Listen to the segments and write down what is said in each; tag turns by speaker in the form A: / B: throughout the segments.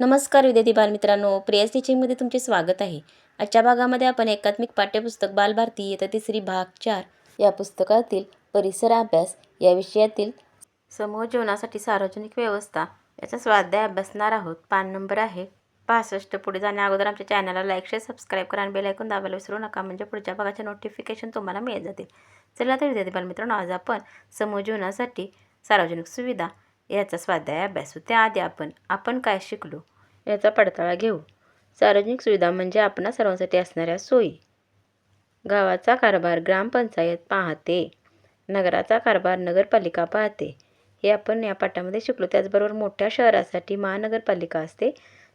A: नमस्कार विद्यार्थी बालमित्रांनो प्रियस टीचिंगमध्ये तुमचे स्वागत आहे. आजच्या भागामध्ये आपण एकात्मिक पाठ्यपुस्तक बालभारती येतं तिसरी भाग चार या पुस्तकातील परिसर अभ्यास या विषयातील समूह जीवनासाठी सार्वजनिक व्यवस्था याचा स्वाध्याय अभ्यासणार आहोत. पान नंबर आहे पासष्ट पुढे जाण्या अगोदर आमच्या चॅनलला लाईक शेअर सबस्क्राईब करा आणि बेल ऐकून दाबायला विसरू नका. म्हणजे पुढच्या भागाचे नोटिफिकेशन तुम्हाला मिळत जातील. चला तर विद्यार्थी बालमित्रांनो आज आपण समूह जीवनासाठी सार्वजनिक सुविधा याचा स्वाध्याय अभ्यासू त्याआधी आपण. आपण काय शिकलो? याचा पडताळा घेऊ. सार्वजनिक सुविधा म्हणजे आपणा सर्वांसाठी असणाऱ्या सोयी. गावाचा कारभार ग्रामपंचायत पाहते. नगराचा कारभार नगरपालिका पाहते. हे आपण या पाठामध्ये शिकलो. त्याचबरोबर मोठ्या शहरासाठी महानगरपालिका असते.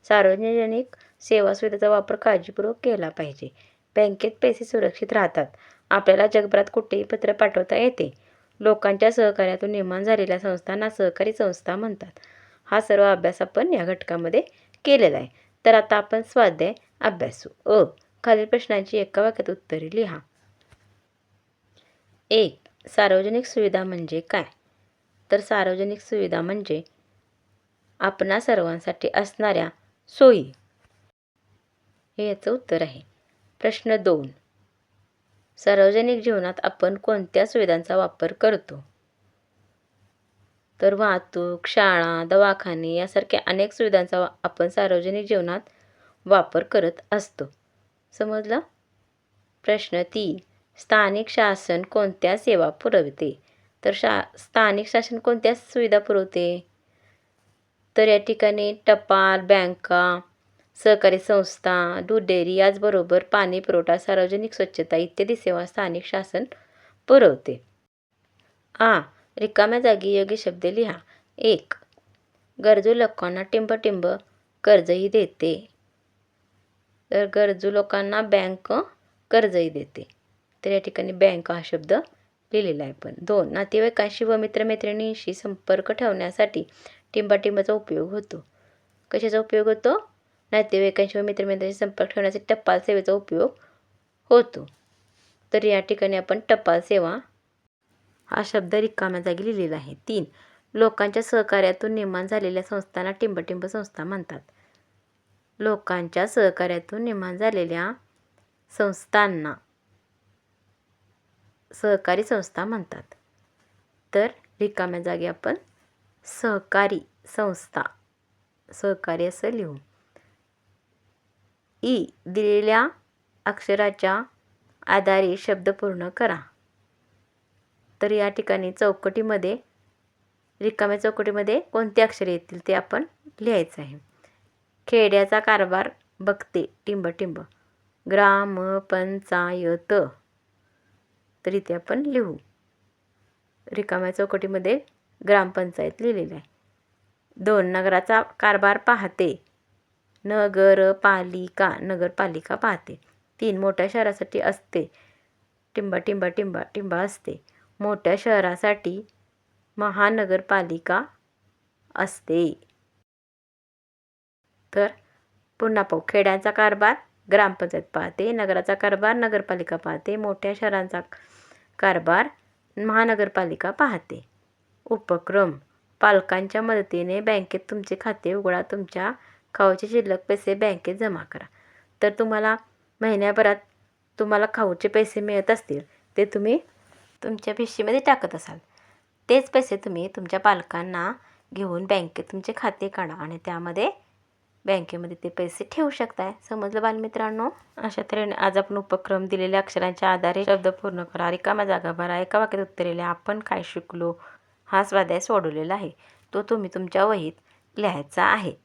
A: सार्वजनिक सेवा सुविधेचा वापर काळजीपूर्वक केला पाहिजे. बँकेत पैसे सुरक्षित राहतात. आपल्याला जगभरात कुठेही पत्र पाठवता येते. लोकांच्या सहकार्यातून निर्माण झालेल्या संस्थांना सहकारी संस्था म्हणतात. हा सर्व अभ्यास आपण या घटकामध्ये केलेला आहे. तर आता आपण स्वाध्याय अभ्यासू. अ. खालील प्रश्नांची एका वाक्यात उत्तरे लिहा. एक. सार्वजनिक सुविधा म्हणजे काय? तर सार्वजनिक सुविधा म्हणजे आपणा सर्वांसाठी असणाऱ्या सोयी. हे याचं उत्तर आहे. प्रश्न दोन. सार्वजनिक जीवनात आपण कोणत्या सुविधांचा वापर करतो? तर वाहतूक शाळा दवाखाने यासारख्या अनेक सुविधांचा वा आपण सार्वजनिक जीवनात वापर करत असतो. समजलं? प्रश्न तीन. स्थानिक शासन कोणत्या सेवा पुरवते? तर शा स्थानिक शासन कोणत्या सुविधा पुरवते? तर या ठिकाणी टपाल बँका सहकारी संस्था दूध डेअरी याचबरोबर पाणी पुरवठा सार्वजनिक स्वच्छता इत्यादी सेवा स्थानिक शासन पुरवते. आ. रिकाम्या जागी योग्य शब्द लिहा. एक. गरजू लोकांना टिंब कर्जही देते. तर गरजू लोकांना बँक कर्जही देते. तर या ठिकाणी बँक हा शब्द लिहिलेला आहे पण. दोन. नातेवाईकांशी व मित्रमैत्रिणींशी संपर्क ठेवण्यासाठी टिंबाटिंबाचा उपयोग होतो. कशाचा उपयोग होतो? नातेवाईकांशी व संपर्क ठेवण्यासाठी टपाल सेवेचा उपयोग होतो. तर या ठिकाणी आपण टपाल सेवा हा शब्द रिकाम्या जागी लिहिलेला आहे. तीन लोकांच्या सहकार्यातून निर्माण झालेल्या संस्थांना टिंबटिंब संस्था म्हणतात. लोकांच्या सहकार्यातून निर्माण झालेल्या संस्थांना सहकारी संस्था म्हणतात. तर रिकाम्या जागी आपण सहकारी संस्था सहकारी असं लिहू. ई दिलेल्या अक्षराच्या आधारे शब्द पूर्ण करा. तर या ठिकाणी चौकटीमध्ये रिकाम्या चौकटीमध्ये कोणते अक्षर येतील ते आपण लिहायचं आहे. खेड्याचा कारभार बघते टिंब टिंब ग्रामपंचायत तर इथे आपण लिहू. रिकाम्या चौकटीमध्ये ग्रामपंचायत लिहिलेलं आहे. दोन नगराचा कारभार पाहते. नगरपालिका नगरपालिका पाहते. तीन मोठ्या शहरासाठी असते. टिंबा टिंबा टिंबा टिंबा असते. मोठ्या शहरासाठी महानगरपालिका असते. तर पुन्हा पाहू. खेड्यांचा कारभार ग्रामपंचायत पाहते नगराचा कारभार नगरपालिका पाहते मोठ्या शहरांचा कारभार महानगरपालिका पाहते. उपक्रम पालकांच्या मदतीने बँकेत तुमचे खाते उघडा तुमच्या खाऊचे शिल्लक पैसे बँकेत जमा करा. तर तुम्हाला महिन्याभरात तुम्हाला खाऊचे पैसे मिळत असतील ते तुम्ही तुमच्या भिशीमध्ये टाकत असाल. तेच पैसे तुम्ही तुमच्या पालकांना घेऊन बँकेत तुमचे खाते काढा आणि त्यामध्ये बँकेमध्ये ते पैसे ठेवू शकताय. समजलं बालमित्रांनो? अशा तऱ्हेने आज आपण उपक्रम दिलेल्या अक्षरांच्या आधारे शब्द पूर्ण करा. रिकामा जागा भरा. एका वाक्यात उत्तरेले आपण काय शिकलो? हा स्वाध्याय सोडवलेला आहे. तो तुम्ही तुमच्या वहीत लिहायचा आहे.